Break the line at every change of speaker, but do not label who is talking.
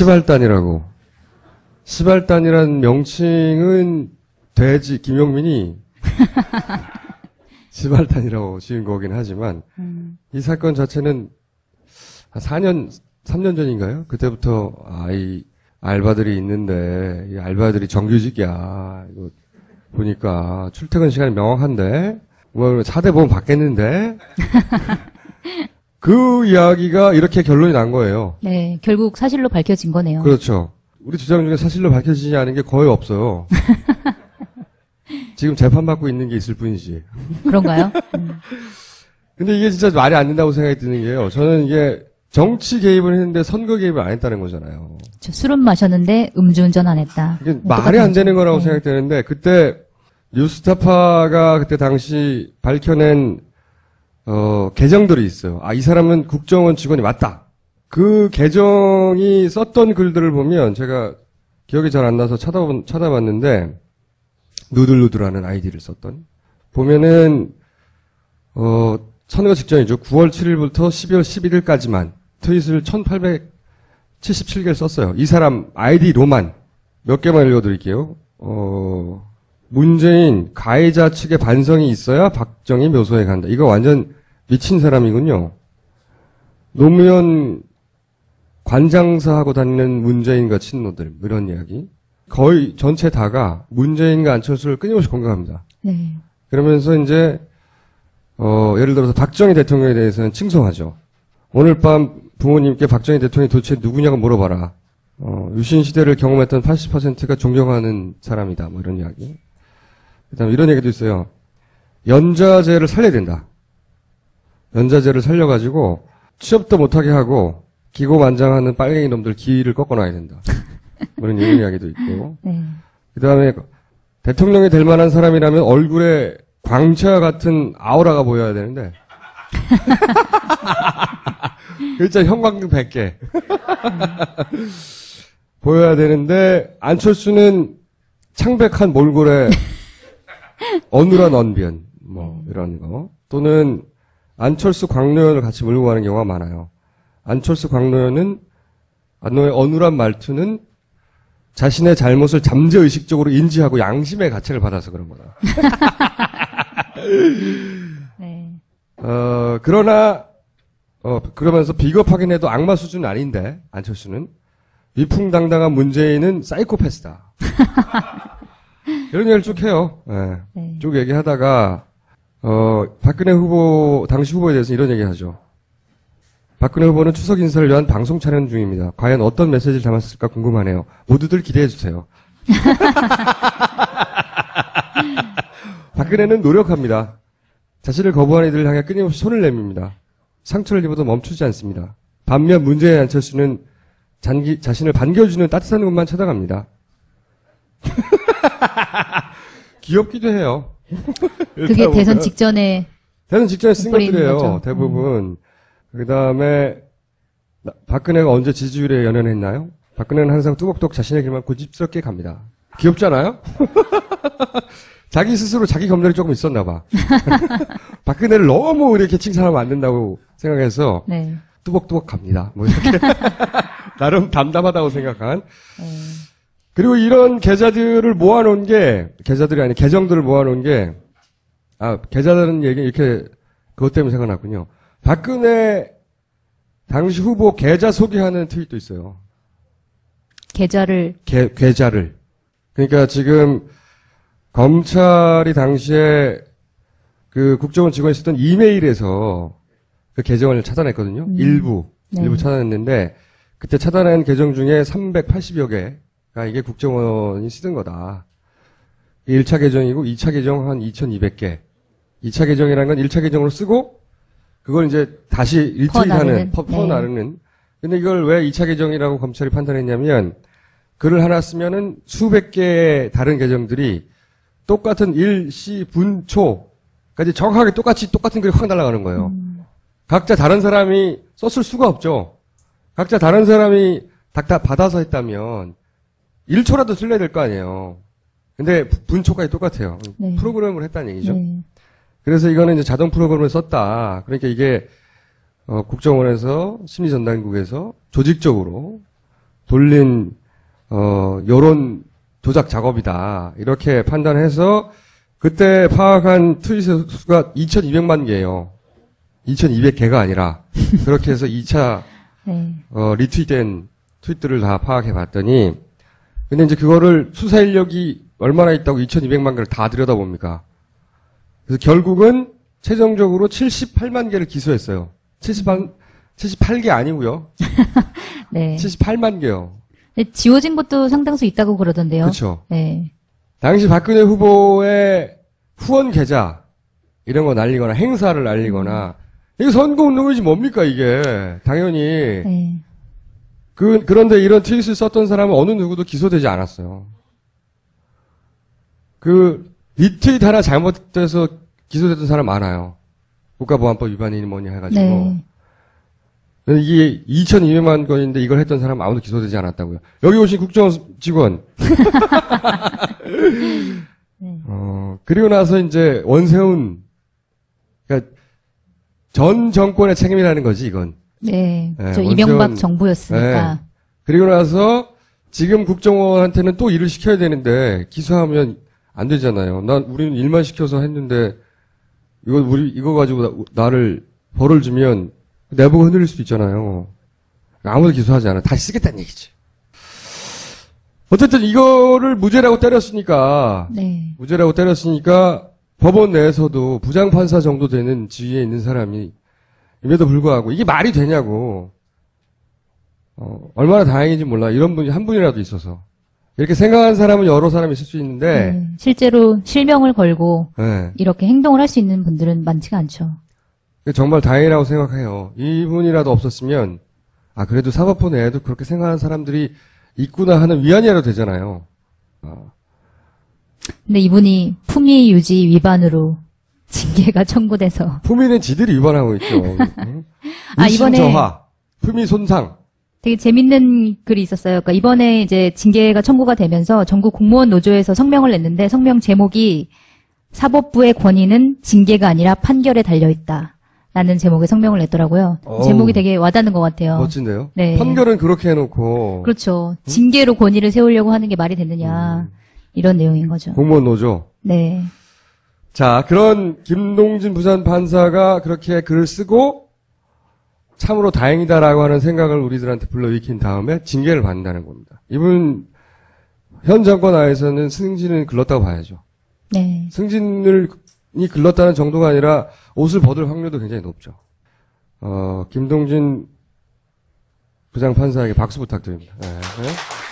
시발단이라고. 시발단이란 명칭은 돼지 김용민이 시발단이라고 지은 거긴 하지만
음.
이 사건 자체는 한 4년, 3년 전인가요? 그때부터 아이 알바들이 있는데 이 알바들이 정규직이야. 이거 보니까 출퇴근 시간이 명확한데 뭐 4대 보험 받겠는데 그 이야기가 이렇게 결론이 난 거예요.
네, 결국 사실로 밝혀진 거네요.
그렇죠. 우리 주장 중에 사실로 밝혀지지 않은 게 거의 없어요. 지금 재판받고 있는 게 있을 뿐이지.
그런가요? 음.
근데 이게 진짜 말이 안 된다고 생각이 드는 게요. 저는 이게 정치 개입을 했는데 선거 개입을 안 했다는 거잖아요.
저 술은 마셨는데 음주운전 안 했다.
이게
네,
말이 안 되는 거라고
네.
생각되는데 그때 뉴스타파가 그때 당시 밝혀낸 어, 계정들이 있어요. 아, 이 사람은 국정원 직원이 맞다. 그 계정이 썼던 글들을 보면 제가 기억이 잘 안 나서 찾아본, 찾아봤는데 누들누들하는 아이디를 썼던 보면은 어, 선거 직전이죠. 9월 7일부터 12월 11일까지만 트윗을 1877개를 썼어요. 이 사람 아이디로만 몇 개만 읽어드릴게요. 어, 문재인 가해자 측의 반성이 있어야 박정희 묘소에 간다. 이거 완전 미친 사람이군요. 노무현 관장사 하고 다니는 문재인과 친노들 뭐 이런 이야기. 거의 전체 다가 문재인과 안철수를 끊임없이 공격합니다.
네.
그러면서 이제 어, 예를 들어서 박정희 대통령에 대해서는 칭송하죠. 오늘 밤 부모님께 박정희 대통령이 도대체 누구냐고 물어봐라. 어, 유신 시대를 경험했던 80%가 존경하는 사람이다. 뭐 이런 이야기. 그다음에 이런 얘기도 있어요. 연자제를 살려야 된다. 연자제를 살려가지고 취업도 못하게 하고 기고만장하는 빨갱이 놈들 기를 꺾어놔야 된다. 뭐 이런 이런 이야기도 있고.
네.
그 다음에 대통령이 될 만한 사람이라면 얼굴에 광채와 같은 아우라가 보여야 되는데. 일단 형광등 100개. 보여야 되는데, 안철수는 창백한 몰골에 어눌한 언변, 뭐, 이런 거. 또는 안철수 광노현을 같이 몰고 가는 경우가 많아요. 안철수 광노현은, 안노의 어눌한 말투는 자신의 잘못을 잠재의식적으로 인지하고 양심의 가책을 받아서 그런 거다.
네.
어, 그러나, 어, 그러면서 비겁하긴 해도 악마 수준은 아닌데, 안철수는. 위풍당당한 문재인은 사이코패스다. 이런 얘기를 쭉 해요. 예.
네.
쭉 얘기하다가, 어, 박근혜 후보, 당시 후보에 대해서 이런 얘기 하죠. 박근혜 후보는 추석 인사를 위한 방송 촬영 중입니다. 과연 어떤 메시지를 담았을까 궁금하네요. 모두들 기대해 주세요. 박근혜는 노력합니다. 자신을 거부한 이들을 향해 끊임없이 손을 내밉니다. 상처를 입어도 멈추지 않습니다. 반면 문재인 안철수는 잔기, 자신을 반겨주는 따뜻한 곳만 찾아갑니다. 귀엽기도 해요.
그게 대선. 직전에
대선 직전에 쓴 것들이에요.
거죠.
대부분. 그 다음에 박근혜가 언제 지지율에 연연했나요? 박근혜는 항상 뚜벅뚜벅 자신의 길만 고집스럽게 갑니다. 귀엽잖아요? 자기 스스로 자기 검열이 조금 있었나 봐. 박근혜를 너무 이렇게 칭찬하면 안 된다고 생각해서
네.
뚜벅뚜벅 갑니다. 뭐 이렇게. 나름 담담하다고 생각한.
네.
그리고 이런 계좌들을 모아놓은 게, 계좌들이 아니, 계정들을 모아놓은 게, 아, 계좌라는 얘기 이렇게, 그것 때문에 생각났군요. 박근혜 당시 후보 계좌 소개하는 트윗도 있어요.
계좌를
계, 계좌를. 그러니까 지금 검찰이 당시에 그 국정원 직원이 쓰던 이메일에서 그 계정을 차단했거든요.
음.
일부.
네.
일부 차단했는데 그때 차단한 계정 중에 380여 개 가 이게 국정원이 쓰던 거다. 1차 계정이고 2차 계정 한 2200개. 2차 계정이라는 건 1차 계정으로 쓰고 그걸 이제 다시 일트윗
퍼나르는.
하는, 퍼,
네.
퍼나르는. 근데 이걸 왜 2차 계정이라고 검찰이 판단했냐면 글을 하나 쓰면은 수백 개의 다른 계정들이 똑같은 일 시 분 초까지 정확하게 똑같이 똑같은 글이 확 날아가는 거예요.
음.
각자 다른 사람이 썼을 수가 없죠. 각자 다른 사람이 닥다 받아서 했다면 1초라도 쓸려야 될 거 아니에요. 근데 부- 분초까지 똑같아요.
네.
프로그램을 했다는 얘기죠.
네.
그래서 이거는 이제 자동 프로그램을 썼다. 그러니까 이게 어, 국정원에서 심리전단국에서 조직적으로 돌린 어 여론 조작 작업이다 이렇게 판단해서 그때 파악한 트윗의 수가 2,200만 개예요. 2,200개가 아니라 그렇게 해서 2차
네.
어, 리트윗된 트윗들을 다 파악해 봤더니, 근데 이제 그거를 수사 인력이 얼마나 있다고 2,200만 개를 다 들여다봅니까? 그래서 결국은 최종적으로 78만 개를 기소했어요. 78, 78개 아니고요.
네.
78만 개요.
근데 지워진 것도 상당수 있다고 그러던데요.
그렇죠.
네.
당시 박근혜 후보의 후원 계좌 이런 거 날리거나 행사를 날리거나 이게 선거 운동이지 뭡니까 이게 당연히
네.
그, 그런데 이런 트윗을 썼던 사람은 어느 누구도 기소되지 않았어요. 그, 리트윗 하나 잘못돼서 기소됐던 사람 많아요. 국가보안법 위반이니 뭐니 해가지고.
네.
이게 2,200만 건인데 이걸 했던 사람 아무도 기소되지 않았다고요. 여기 오신 국정원 직원.
네.
어, 그리고 나서 이제 원세훈. 그러니까 전 정권의 책임이라는 거지, 이건.
네.
네,
저 이명박 정부였으니까.
그리고 나서 지금 국정원한테는 또 일을 시켜야 되는데 기소하면 안 되잖아요. 난 우리는 일만 시켜서 했는데 이거 우리 이거 가지고 나, 를 벌을 주면 내부가 흔들릴 수도 있잖아요. 아무도 기소하지 않아. 다시 쓰겠다는 얘기지. 어쨌든 이거를 무죄라고 때렸으니까
네.
무죄라고 때렸으니까 법원 내에서도 부장판사 정도 되는 지위에 있는 사람이 임에도 불구하고 이게 말이 되냐고. 어, 얼마나 다행인지 몰라. 이런 분이 한 분이라도 있어서. 이렇게 생각하는 사람은 여러 사람이 있을 수 있는데.
네. 실제로 실명을 걸고
예,
이렇게 행동을 할 수 있는 분들은 많지가 않죠.
정말 다행이라고 생각해요. 이분이라도 없었으면 아 그래도 사법부 내에도 그렇게 생각하는 사람들이 있구나 하는 위안이라도 되잖아요. 어,
근데 이분이 품위 유지 위반으로 징계가 청구돼서
품위는 지들이 위반하고 있죠 응?
아, 이번에-
저하 품위 손상
되게 재밌는 글이 있었어요. 그러니까 이번에 이제 징계가 청구가 되면서 전국 공무원 노조에서 성명을 냈는데 성명 제목이 사법부의 권위는 징계가 아니라 판결에 달려 있다. 라는 제목의 성명을 냈더라고요.
어우.
제목이 되게 와닿는 것 같아요.
멋진데요
네.
판결은 그렇게 해놓고
그렇죠. 징계로 권위를 세우려고 하는 게 말이 되느냐.
음.
이런 내용인 거죠.
공무원 노조
네.
자, 그런 김동진 부산 판사가 그렇게 글을 쓰고 참으로 다행이다라고 하는 생각을 우리들한테 불러일으킨 다음에 징계를 받는다는 겁니다. 이분 현 정권 하에서는 승진은 글렀다고 봐야죠.
네.
승진을 이 글렀다는 정도가 아니라 옷을 벗을 확률도 굉장히 높죠. 어, 김동진 부장 판사에게 박수 부탁드립니다. 네, 네.